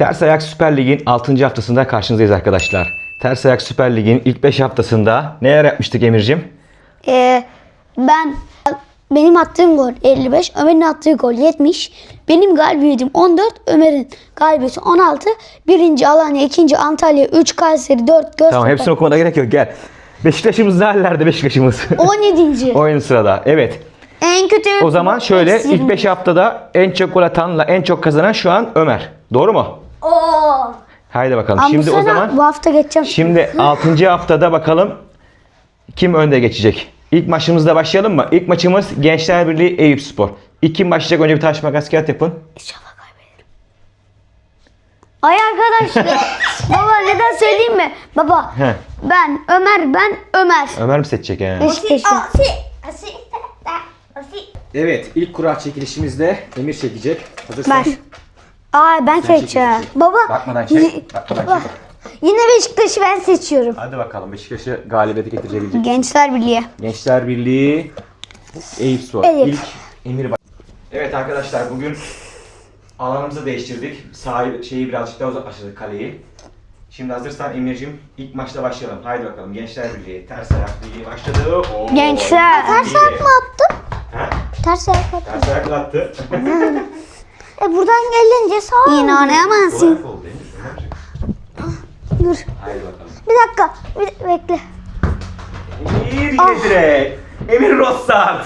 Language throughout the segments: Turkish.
Ters Ayak Süper Lig'in 6. haftasında karşınızdayız arkadaşlar. Ters Ayak Süper Lig'in ilk 5 haftasında neler yapmıştık Emir'cim? Ee, ben benim attığım gol 55, Ömer'in attığı gol 70. Benim galibiyetim 14, Ömer'in galibiyeti 16. Birinci Alanya, ikinci Antalya, 3 Kayseri, 4 Göztepe. Tamam hepsini okumana gerek yok gel. Beşiktaş'ımız ne hallerde Beşiktaş'ımız? 17. Oyun sırada. Evet. en kötü. O zaman şöyle ilk yirmi. 5 haftada en çok gol atanla en çok kazanan şu an Ömer. Doğru mu? Haydi bakalım. Ama Şimdi o zaman bu hafta geçeceğim. Şimdi 6. haftada bakalım kim önde geçecek. İlk maçımızda başlayalım mı? İlk maçımız Gençler Birliği Eyüp Spor. İlk kim başlayacak? Önce bir taş makas kağıt yapın. İnşallah kaybederim. Ay arkadaşlar. Baba neden söyleyeyim mi? Baba He. ben Ömer ben Ömer. Ömer mi seçecek he? Beşiktaş'ım. Evet, ilk kura çekilişimizde Emir çekecek. Hazırsan. Ben. Aa ben seçeceğim. çekeceksin. Baba. Bakmadan çek. Bakmadan çek. Yine Beşiktaş'ı ben seçiyorum. Hadi bakalım Beşiktaş'ı galibiyete getirebilecek. Gençler Birliği. Gençler Birliği Eyüp Spor. Eyüp. İlk Emir baş- Evet arkadaşlar bugün alanımızı değiştirdik. Sahi şeyi birazcık daha uzaklaştırdık kaleyi. Şimdi hazırsan Emir'cim ilk maçta başlayalım. Haydi bakalım Gençler Birliği ters ayak birliği başladı. Oo, Gençler. Ters ayak mı attın? Ha? Ters ayak attın. Ters ayakla attı. E buradan gelince sağ ol. Gol Emir. Ömerciğim. Dur. Haydi bakalım. Bir dakika. Bir, bekle. Emir yine direkt. Emir Rossard.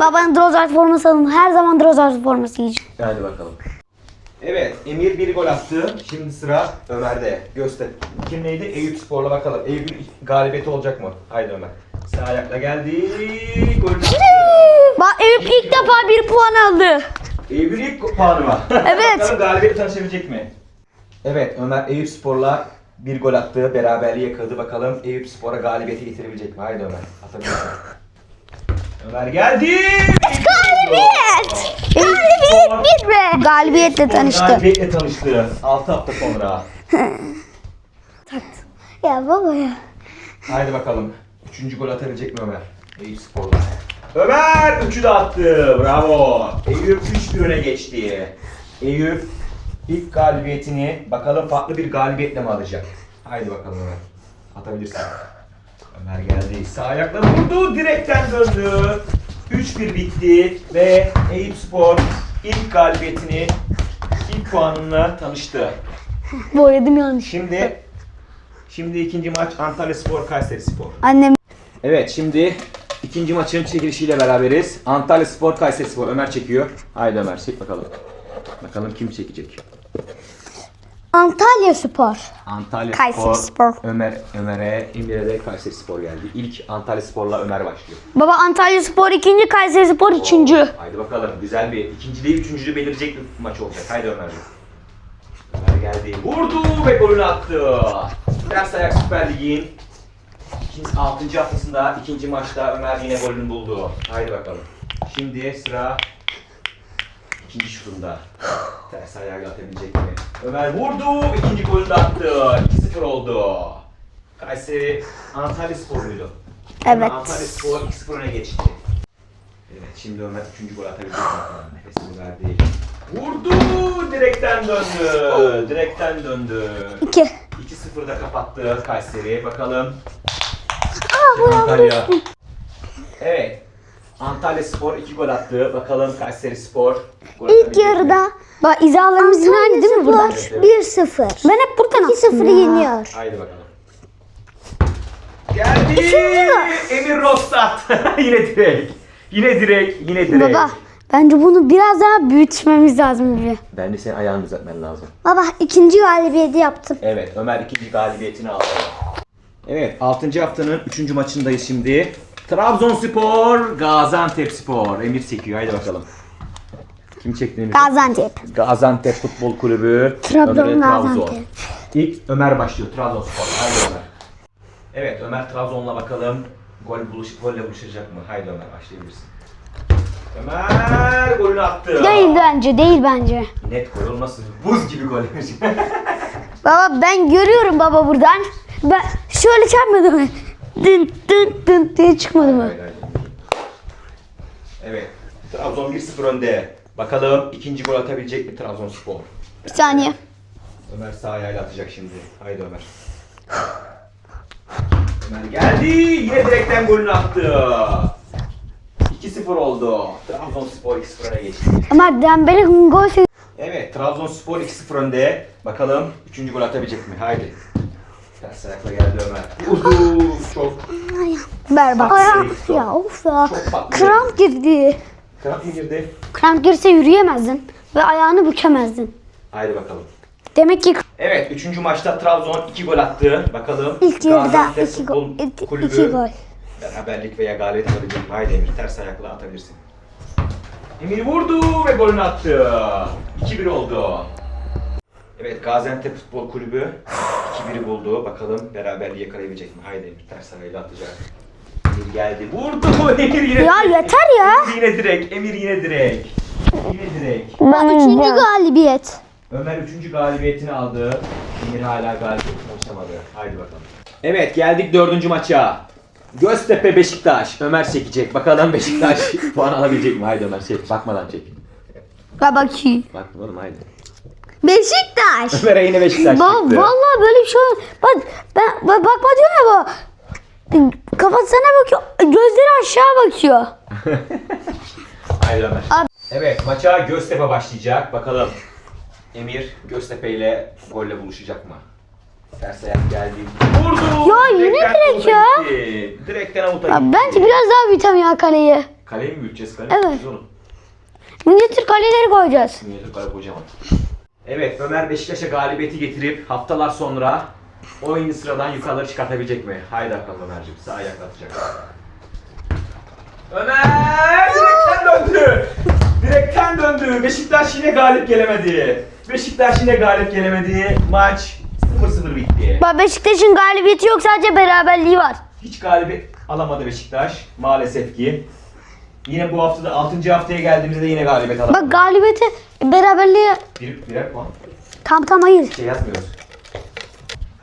Babanın Drozart forması alın. Her zaman Drozart forması giyeceğim. Hadi bakalım. Evet, Emir bir gol attı. Şimdi sıra Ömer'de. Göster. Kim neydi? Eyüp Spor'la bakalım. Eyüp'ün galibiyeti olacak mı? Haydi Ömer. Sağ ayakla geldi. Attı. Bak Eyüp ilk defa bir puan aldı. Eyüp'ün ilk puanı mı? Evet. bakalım galibiyeti tanışabilecek mi? Evet, Ömer Eyüp Spor'la bir gol attı. Beraberliği yakaladı. Bakalım Eyüp Spor'a galibiyeti getirebilecek mi? Haydi Ömer. Atabilirsin. Ömer geldi. Galibiyet. Galibiyet bir be. Galibiyetle tanıştı. Galibiyetle tanıştı. 6 hafta sonra. Ya baba ya. Haydi bakalım. Üçüncü gol atabilecek mi Ömer? Eyüp Spor'la. Ömer üçü de attı. Bravo. Eyüp 3-1 öne geçti. Eyüp ilk galibiyetini bakalım farklı bir galibiyetle mi alacak? Haydi bakalım Ömer. Atabilirsin. Ömer geldi. Sağ ayakla vurdu. Direkten döndü. 3-1 bitti ve Eyüp Spor ilk galibiyetini ilk puanınla tanıştı. Boyadım yanlış. Şimdi şimdi ikinci maç Antalya Spor Kayseri Spor. Annem. Evet şimdi ikinci maçın çekilişiyle beraberiz. Antalya Spor Kayseri Spor. Ömer çekiyor. Haydi Ömer çek bakalım. Bakalım kim çekecek. Antalya Spor. Antalya Kayseri Spor. Ömer Ömer'e Emir'e de Kayseri Spor geldi. İlk Antalya Spor'la Ömer başlıyor. Baba Antalya Spor ikinci, Kayseri Spor üçüncü. Haydi bakalım güzel bir ikinciliği üçüncülüğü belirecek bir maç olacak. Haydi Ömerciğim. Ömer geldi. Vurdu ve golünü attı. Ters ayak Süper Lig'in ikinci, 6. haftasında ikinci maçta Ömer yine golünü buldu. Haydi bakalım. Şimdi sıra ikinci şutunda. Ters ayakla atabilecek mi? Ömer vurdu. ikinci golünü attı. 2-0 oldu. Kayseri Antalya Spor muydu? Evet. Antalya Spor 2-0 öne geçti. Evet şimdi Ömer 3. gol atabilecek. Nefesini verdi. Vurdu! Direkten döndü. Direkten döndü. İki. 2-0'da kapattı Kayseri. Bakalım. Antalya. Evet. Antalya Spor 2 gol attı. Bakalım Kayseri Spor gol İlk atabilecek mi? yarıda. Bak izalarımız yine aynı değil mi burada? Evet, evet. 1-0. Ben hep buradan 2-0 yeniyor. Haydi bakalım. Geldi. Emir Rostat. yine direkt. Yine direkt. Yine direkt. Baba bence bunu biraz daha büyütmemiz lazım gibi. Bence senin ayağını düzeltmen lazım. Baba ikinci galibiyeti yaptım. Evet, Ömer ikinci galibiyetini aldı. Evet, 6. haftanın 3. maçındayız şimdi. Trabzonspor, Gaziantepspor. Emir çekiyor, haydi bakalım. Kim çekti Emir? Gaziantep. Gaziantep Futbol Kulübü. Trabzon, Ömer'e. Gaziantep. İlk Ömer başlıyor, Trabzonspor. Haydi Ömer. Evet, Ömer Trabzon'la bakalım. Gol buluş, golle buluşacak mı? Haydi Ömer, başlayabilirsin. Ömer golünü attı. Değil bence değil bence. Net gol olmasın. Buz gibi gol. Baba ben görüyorum baba buradan. Ben şöyle çarpmadı mı? Dın dın dın diye çıkmadı mı? Hayır, hayır. Evet. Trabzon 1-0 önde. Bakalım ikinci gol atabilecek mi Trabzonspor? Bir saniye. Ömer sağ ayağıyla atacak şimdi. Haydi Ömer. Ömer geldi. Yine direkten golünü attı. 2-0 oldu. Trabzonspor 2-0 öne geçti. Ömer Dembele gol Evet, Trabzonspor 2-0 önde. Bakalım 3. gol atabilecek mi? Haydi. Ters ayakla geldi Ömer. Uhu, çok Berbat. Ayağım- ya of ya. Çok patlı. Kramp girdi. kramp mı girdi? Kramp girse yürüyemezdin. Ve ayağını bükemezdin. Haydi bakalım. Demek ki Evet, 3. maçta Trabzon 2 gol attı. Bakalım. ilk yarıda Gaziantep 2 Futbol gol. iki- Kulübü iki gol. Beraberlik veya galibiyet alabilecek mi? Haydi Emir, ters ayakla atabilirsin. Emir vurdu ve golünü attı. 2-1 oldu. Evet, Gaziantep Futbol Kulübü 2-1'i buldu. Bakalım beraberliği yakalayabilecek mi? Haydi Emir, ters ayağıyla atacak. Emir geldi, vurdu. Emir yine Ya yeter ya. Emir yine direkt, Emir yine direkt. Yine direkt. Üçüncü galibiyet. Ömer 3. galibiyetini aldı. Emir hala galibiyetine ulaşamadı. Haydi bakalım. Evet geldik 4. maça. Göztepe Beşiktaş. Ömer çekecek. Bakalım Beşiktaş puan alabilecek mi? Haydi Ömer çek. Bakmadan çek. Ya bakayım. Bakma oğlum haydi. Beşiktaş. Ömer'e yine Beşiktaş Ba çıktı. vallahi böyle bir şey ol- Bak ben, ben bakma diyor ya bu. Kafasına bakıyor. Gözleri aşağı bakıyor. Haydi Ömer. Abi- Evet maça Göztepe başlayacak. Bakalım Emir Göztepe ile golle buluşacak mı? Ters ayak geldi. Vurdu. Ya yine Direkten direkt avuta ya. Gitti. Direkten avuta Ya gitti. bence biraz daha büyütem ya kaleyi. Kaleyi mi büyüteceğiz? Kale Evet. büyüteceğiz oğlum? Minyatür kaleleri koyacağız. Minyatür kale kocaman. Evet Ömer Beşiktaş'a galibiyeti getirip haftalar sonra oyunu sıradan yukarıları çıkartabilecek mi? Haydi bakalım Ömerciğim sağ ayak atacak. Ömer direkten döndü. Direkten döndü. Beşiktaş yine galip gelemedi. Beşiktaş yine galip gelemedi. Maç 0-0 bitti. Bak Beşiktaş'ın galibiyeti yok sadece beraberliği var. Hiç galibiyet alamadı Beşiktaş maalesef ki. Yine bu haftada 6. haftaya geldiğimizde yine galibiyet alamadı. Bak galibiyeti beraberliği Bir, birer puan. tam tam hayır. şey yazmıyoruz.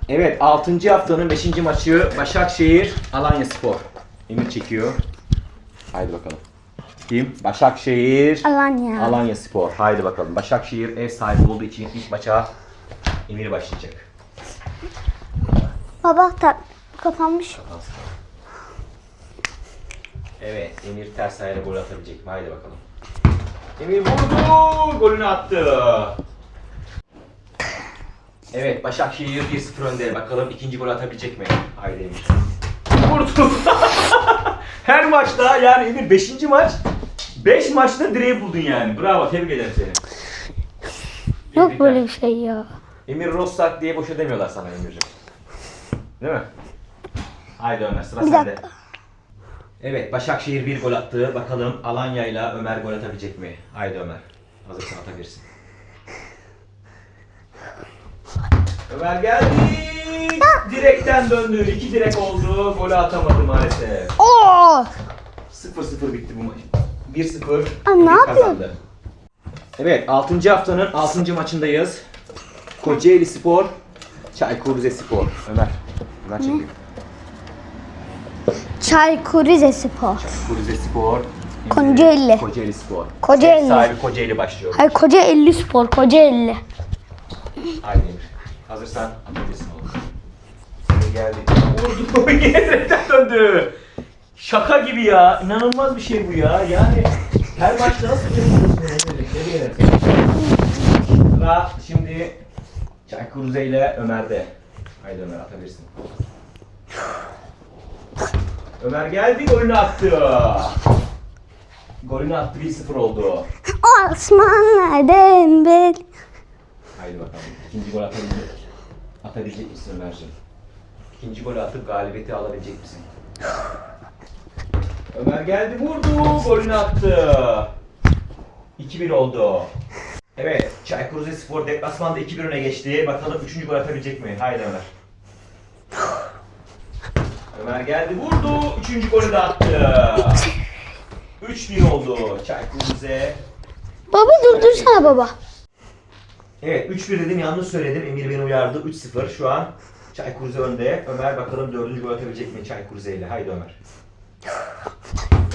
Evet 6. haftanın 5. maçı Başakşehir Alanya Spor. Emir çekiyor. Haydi bakalım. Kim? Başakşehir Alanya. Alanya Spor. Haydi bakalım. Başakşehir ev sahibi olduğu için ilk maça Emir başlayacak. Baba tak kapanmış. Evet Emir ters ayağıyla gol atabilecek mi? Haydi bakalım. Emir vurdu. Golünü attı. Evet Başakşehir 1-0 önde. Bakalım ikinci gol atabilecek mi? Haydi Emir. Vurdu. Her maçta yani Emir 5. maç 5 maçta direği buldun yani. Bravo tebrik ederim seni. Yok Tebrikler. böyle bir şey ya. Emir Rostak diye boşa demiyorlar sana Emir'ciğim. Değil mi? Haydi Ömer sıra Bir sende. dakika. Evet Başakşehir bir gol attı. Bakalım Alanya ile Ömer gol atabilecek mi? Haydi Ömer. Hazırsan atabilirsin. Ömer geldi. Direkten döndü. İki direk oldu. Golü atamadı maalesef. Oo! 0-0 bitti bu maç. 1-0 Aa, ne kazandı. Evet 6. haftanın 6. maçındayız. Kocaeli Spor, Çaykur Rizespor. Ömer. Ömer çekiyor. Çaykur Rizespor. Çaykur Rizespor. Kocaeli. Kocaeli Spor. Kocaeli. Ev sahibi Kocaeli başlıyor. Hayır koca 50 spor, koca 50. Haydi Emir. Hazırsan atabilirsin oğlum. Emir geldi. Vurdu. Yine direkten döndü. Şaka gibi ya. İnanılmaz bir şey bu ya. Yani her maçta nasıl? Tebrik ederim. Sıra şimdi Çaykur Rize ile Ömer'de. Haydi Ömer atabilirsin. Ömer geldi golünü attı. Golünü attı 1-0 oldu. Osmanlı Dembel. Haydi bakalım. İkinci gol atabilecek, atabilecek misin Ömerciğim? İkinci golü atıp galibiyeti alabilecek misin? Ömer geldi vurdu. Golünü attı. 2-1 oldu. Evet. Çaykur Rizespor deplasmanda 2-1 öne geçti. Bakalım 3. gol atabilecek mi? Haydi Ömer. Ömer geldi vurdu. 3. golü de attı. 3-1 oldu. Çaykur Rize Baba durdursana baba. Evet 3-1 dedim yanlış söyledim. Emir beni uyardı. 3-0 şu an Çaykur Rize önde. Ömer bakalım dördüncü gol atabilecek mi Çaykur Rize ile? Haydi Ömer.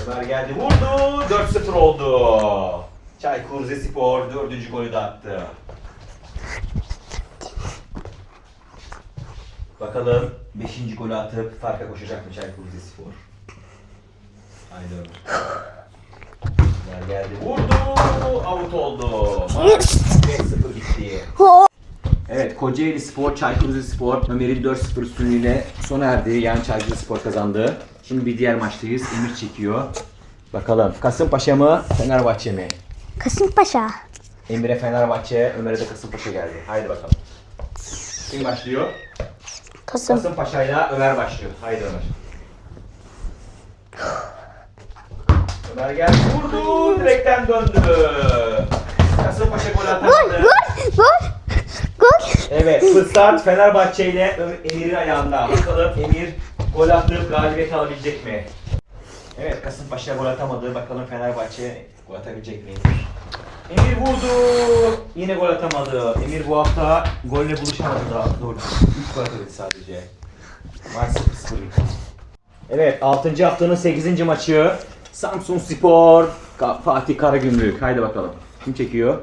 Ömer geldi vurdu. 4-0 oldu. Çaykur Rizespor dördüncü golü de attı. Bakalım 5. golü atıp farka koşacak mı Çaykur Rizespor? Haydi. Ömer geldi. Vurdu. Out oldu. Yes. 5-0 gitti. Evet Kocaeli Spor, Çaykur Rizespor Ömer'in 4-0 üstünlüğüyle sona erdi. Yani Çaykur Rizespor kazandı. Şimdi bir diğer maçtayız. Emir çekiyor. Bakalım Kasımpaşa mı Fenerbahçe mi? Kasımpaşa. Emir'e Fenerbahçe, Ömer'e de Kasımpaşa geldi. Haydi bakalım. Kim başlıyor? Kasım. Kasımpaşa'yla Ömer başlıyor. Haydi Ömer. Ömer geldi. Vurdu. Direkten döndü. Kasımpaşa gol Gol, atamadı. gol, gol. Gol. Evet, fırsat Fenerbahçe ile Emir'in ayağında. Bakalım Emir gol atıp galibiyet alabilecek mi? Evet, Kasımpaşa gol atamadı. Bakalım Fenerbahçe gol atabilecek mi? Emir vurdu. Yine gol atamadı. Emir bu hafta golle buluşamadı daha doğrusu. 3 gol atabildi sadece. Maç 0-0 bitti. Evet, 6. haftanın 8. maçı. Samsun Spor, Ka- Fatih Karagümrük. Haydi bakalım. Kim çekiyor?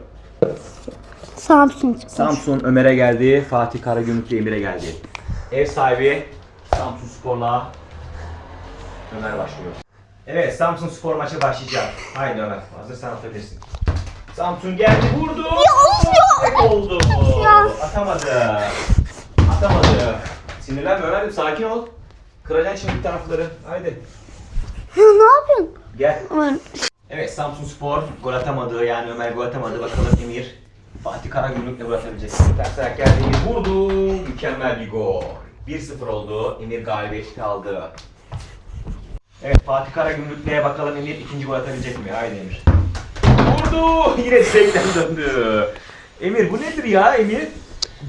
Samsun. Samsun Ömer'e geldi. Fatih Karagümrük de Emir'e geldi. Ev sahibi Samsun Spor'la Ömer başlıyor. Evet Samsun Spor maçı başlayacak. Haydi Ömer. Hazırsan atabilirsin. Samsun geldi vurdu. Tek oldu. Atamadı. Atamadı. Sinirlenme Ömer'im sakin ol. Kıracaksın şimdi tarafları. Haydi. Ya ne yapıyorsun? Gel. Evet Samsun Spor gol atamadı yani Ömer gol atamadı bakalım Emir Fatih Karagümrük'le gol atabilecek. Ters ayak geldi Emir vurdu mükemmel bir gol. 1-0 oldu Emir galibiyeti aldı. Evet Fatih Karagümrük'le bakalım Emir ikinci gol atabilecek mi? Haydi Emir. Vurdu yine direkten döndü. Emir bu nedir ya Emir?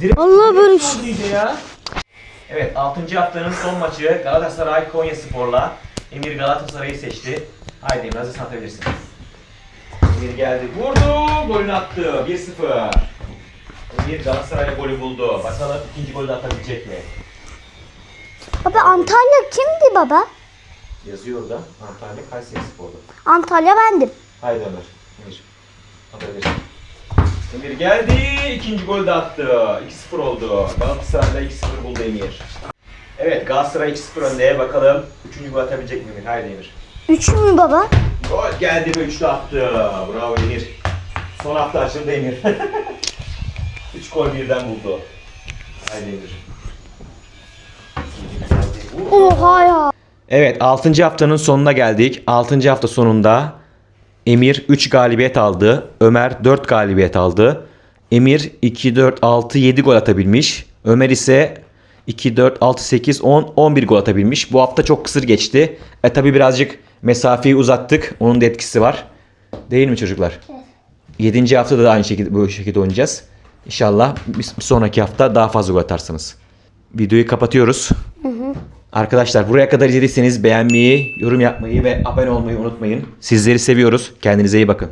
Direkt, Allah vurdu iyice ya. Evet 6. haftanın son maçı Galatasaray Konya Spor'la Emir Galatasaray'ı seçti. Haydi Emir hazırsan atabilirsin. Emir geldi vurdu golünü attı 1-0. Emir Galatasaray'a golü buldu. Bakalım ikinci golü de atabilecek mi? Baba Antalya kimdi baba? Yazıyor orada Antalya Kayseri Spor'da. Antalya bendim. Haydi Ömer. Emir. Emir geldi. ikinci golü de attı. 2-0 oldu. Galatasaray'da 2-0 buldu Emir. Evet Galatasaray 2-0 önde. Bakalım 3. gol atabilecek mi Emir? Haydi Emir. Üç mü baba? Gol geldi ve üçlü attı. Bravo Emir. Son hafta açıldı Emir. 3 gol birden buldu. Haydi Emir. Oha ya. Evet 6. haftanın sonuna geldik. 6. hafta sonunda Emir 3 galibiyet aldı. Ömer 4 galibiyet aldı. Emir 2, 4, 6, 7 gol atabilmiş. Ömer ise 2, 4, 6, 8, 10, 11 gol atabilmiş. Bu hafta çok kısır geçti. E tabi birazcık mesafeyi uzattık. Onun da etkisi var. Değil mi çocuklar? 7. haftada da aynı şekilde bu şekilde oynayacağız. İnşallah bir sonraki hafta daha fazla gol atarsınız. Videoyu kapatıyoruz. Arkadaşlar buraya kadar izlediyseniz beğenmeyi, yorum yapmayı ve abone olmayı unutmayın. Sizleri seviyoruz. Kendinize iyi bakın.